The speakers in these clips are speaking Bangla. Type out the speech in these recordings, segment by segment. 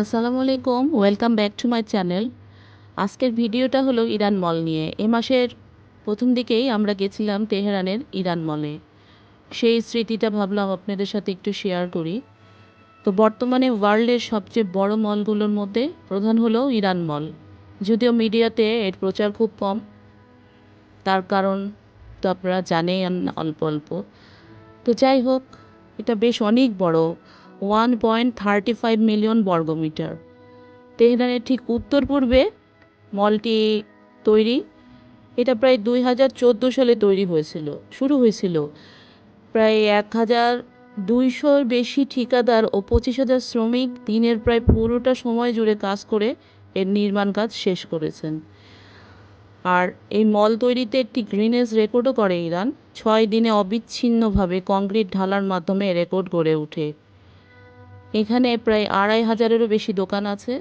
আসসালামু আলাইকুম, welcome back to my channel. আজকের ভিডিওটা হলো ইরান মল নিয়ে। এ মাসের প্রথম দিকেই আমরা গেছিলাম তেহরানের ইরান মলে। সেই স্মৃতিটা ভাবলাম আপনাদের সাথে একটু শেয়ার করি। তো বর্তমানে ওয়ার্ল্ডের সবচেয়ে বড় মলগুলোর মধ্যে প্রধান হলো ইরান মল। যদিও মিডিয়াতে এর প্রচার খুব কম, তার কারণ তো আপনারা জানেন অল্প অল্প। তো যাই হোক, এটা বেশ অনেক বড় one point thirty five million বর্গমিটার। তেহরানের ঠিক উত্তর পূর্বে মলটি তৈরি, এটা প্রায় দুই হাজার চোদ্দ সালে তৈরি হয়েছিল, শুরু হয়েছিল। প্রায় এক হাজার দুইশোর বেশি ঠিকাদার ও পঁচিশ হাজার শ্রমিক দিনের প্রায় পুরোটা সময় জুড়ে কাজ করে এর নির্মাণ কাজ শেষ করেছেন। আর এই মল তৈরিতে একটি গ্রিনেস রেকর্ডও করে ইরান। ছয় দিনে অবিচ্ছিন্নভাবে কংক্রিট ঢালার মাধ্যমে রেকর্ড গড়ে ওঠে। এখানে প্রায় আড়াই হাজারেরও বেশি দোকান আছে।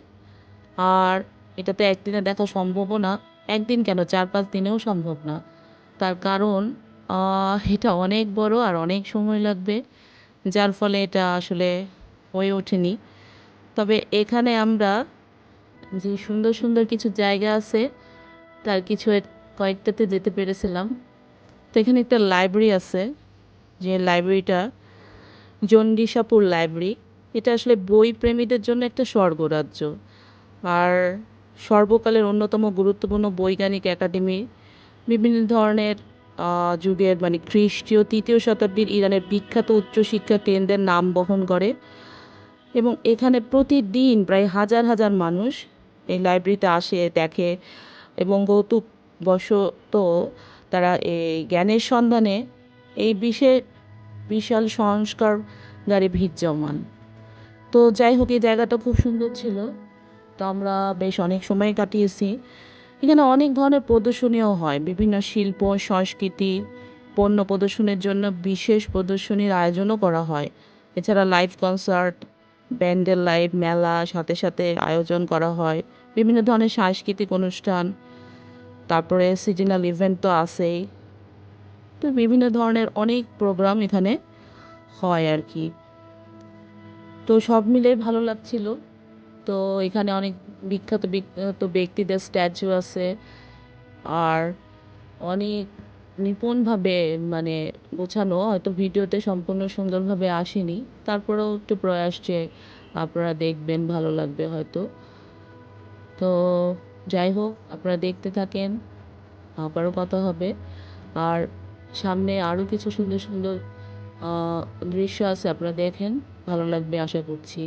আর এটাতে একদিনে দেখা সম্ভবও না। একদিন কেন? চার পাঁচ দিনেও সম্ভব না। তার কারণ এটা অনেক বড় আর অনেক সময় লাগবে, যার ফলে এটা আসলে হয়ে ওঠেনি। তবে এখানে আমরা যে সুন্দর সুন্দর কিছু জায়গা আছে, তার কিছু কয়েকটাতে যেতে পেরেছিলাম। তো এখানে একটা লাইব্রেরি আছে, যে লাইব্রেরিটা জন্ডিসাপুর লাইব্রেরি। এটা আসলে বই প্রেমীদের জন্য একটা স্বর্গরাজ্য। আর সর্বকালের অন্যতম গুরুত্বপূর্ণ বৈজ্ঞানিক একাডেমি, বিভিন্ন ধরনের যুগের মানে খ্রিস্টীয় তৃতীয় শতাব্দীর ইরানের বিখ্যাত উচ্চশিক্ষা কেন্দ্রের নাম বহন করে। এবং এখানে প্রতিদিন প্রায় হাজার হাজার মানুষ এই লাইব্রেরিতে আসে, দেখে এবং কৌতুকবশত তারা এই জ্ঞানের সন্ধানে এই বিশেষ, বিশাল সংস্কারগারে ভিড় জমান তো যাই হোক, এই জায়গাটা খুব সুন্দর ছিল। তো আমরা বেশ অনেক সময় কাটিয়েছি। এখানে অনেক ধরনের প্রদর্শনীও হয়। বিভিন্ন শিল্প, সংস্কৃতি, পণ্য প্রদর্শনের জন্য বিশেষ প্রদর্শনীর আয়োজনও করা হয়। এছাড়া লাইভ কনসার্ট ব্যান্ডেল লাইভ মেলা, সাথে সাথে আয়োজন করা হয়। বিভিন্ন ধরনের সাংস্কৃতিক অনুষ্ঠান, তারপরে সিজনাল ইভেন্ট তো আছেই। তো বিভিন্ন ধরনের অনেক প্রোগ্রাম এখানে হয় আর কি। তো সব মিলে ভালো লাগছিল। তো এখানে অনেক বিখ্যাত বিখ্যাত ব্যক্তিদের স্ট্যাচু আছে। আর অনেক নিপুণভাবে মানে গোছানো, হয়তো ভিডিওতে সম্পূর্ণ সুন্দরভাবে আসেনি। তারপরেও একটু প্রয়াস যে আপনারা দেখবেন, ভালো লাগবে হয়তো। তো যাই হোক, আপনারা দেখতে থাকেন, আবারও কথা হবে। আর সামনে আরও কিছু সুন্দর সুন্দর দৃশ্য আছে, আপনারা দেখেন। ভালো লাগবে আশা করছি।